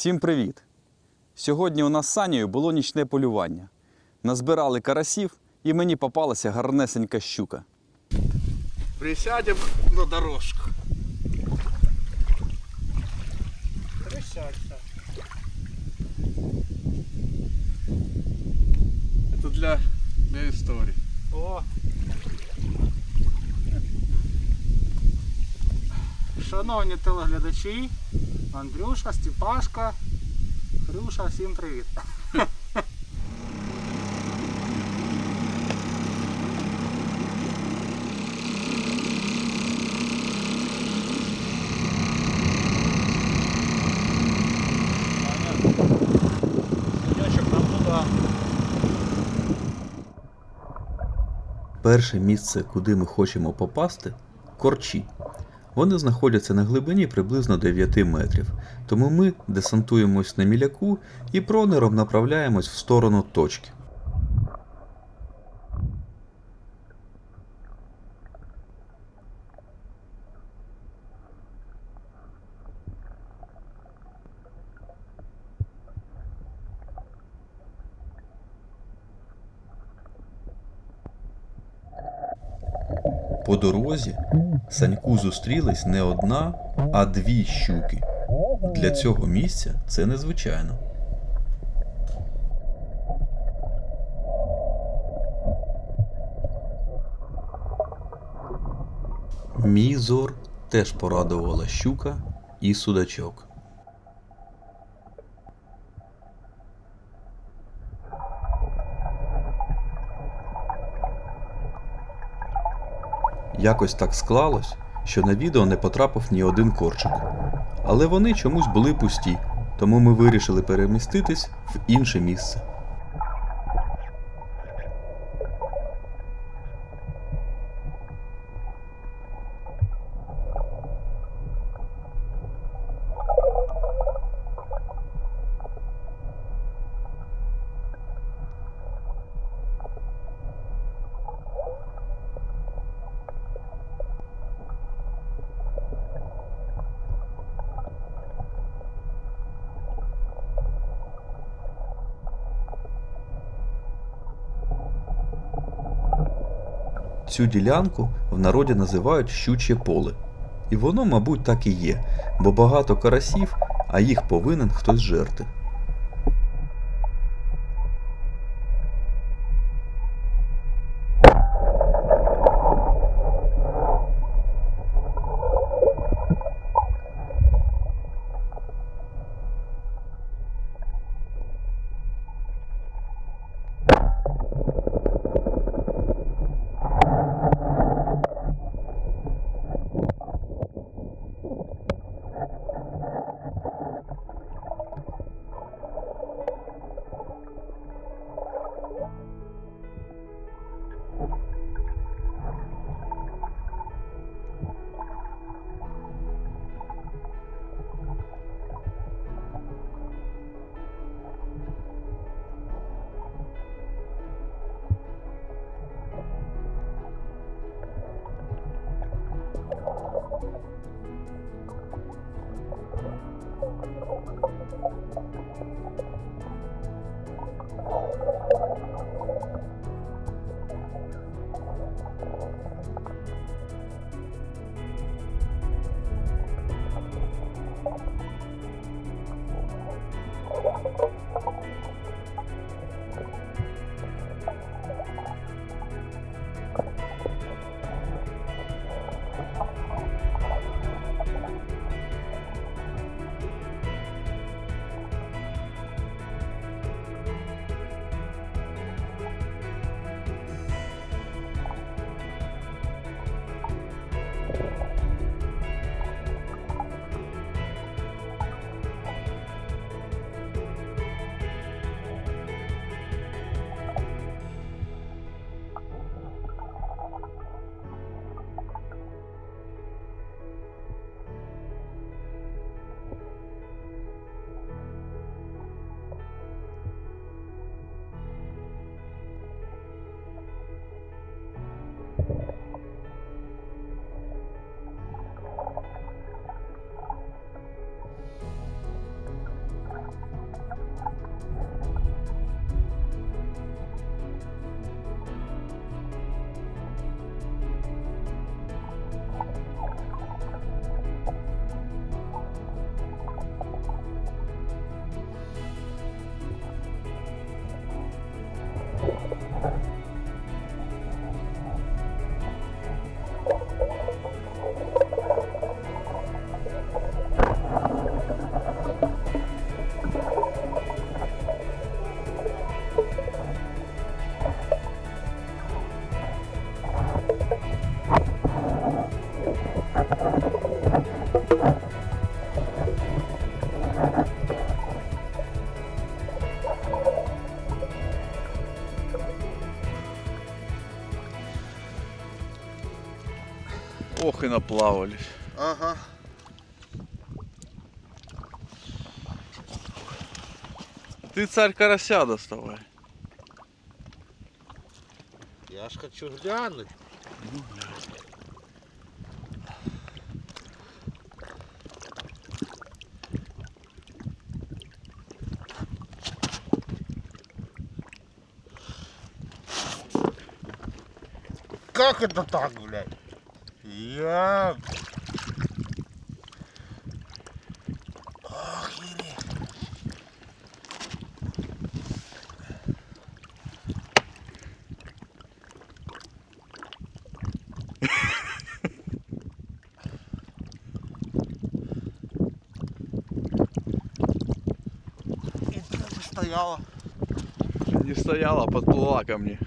Всім привіт! Сьогодні у нас з Санєю було нічне полювання. Назбирали карасів і мені попалася гарнесенька щука. Присядем на дорожку. Присядьте. Это для, для истории. О. Шановні телеглядачі, Андрюша, Степашка, Хрюша, всім привіт. Перше місце, куди ми хочемо попасти корчі. Вони знаходяться на глибині приблизно 9 метрів, тому ми десантуємось на міляку і пронером направляємось в сторону точки. По дорозі Саньку зустрілись не одна, а дві щуки. Для цього місця це незвичайно. Мій зор теж порадувала щука і судачок. Якось так склалось, що на відео не потрапив ні один корчик. Але вони чомусь були пусті, тому ми вирішили переміститись в інше місце. Цю ділянку в народі називають щуче поле. І воно, мабуть, так і є, бо багато карасів, а їх повинен хтось жерти. Ох и наплавались. Ага. Ты царь карася доставай. Я ж хочу глянуть. Как это так, блядь? Я... Охереть. И ты бы стояла. Не стояла, а подплыла ко мне.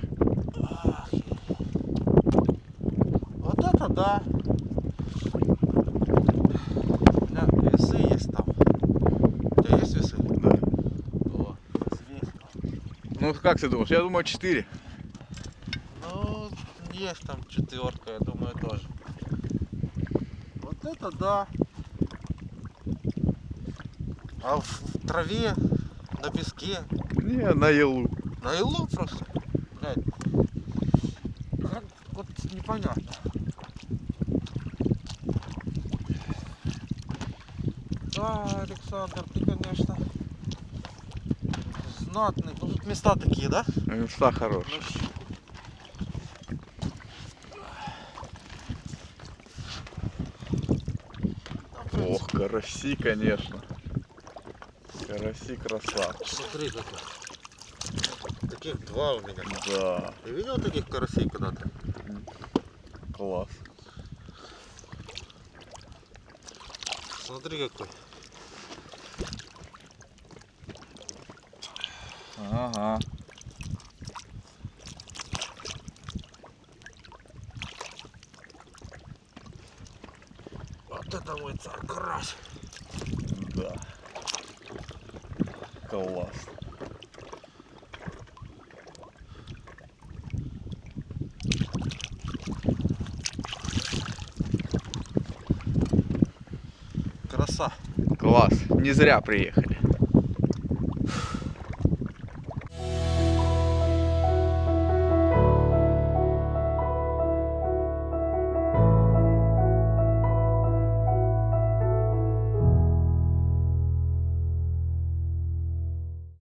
Вот это да. Бля, весы есть там. У тебя есть весы? Да. О. Ну как ты думаешь? Я думаю 4. Ну, есть там четверка, я думаю, тоже. Вот это да. А в траве, на песке, Не, на елу. на илу просто. Блядь. Как, вот непонятно. Да, Александр, ты, конечно, знатный. Ну, тут места такие, да? Места хорошие. Ох, караси, конечно. Караси красавцы. Смотри, какой. Таких два у меня. Да, Ты видел таких карасей когда-то? класс. Смотри какой. Ага. Вот это мой царь карась. Да. Класс. Краса. Класс. Не зря приехали.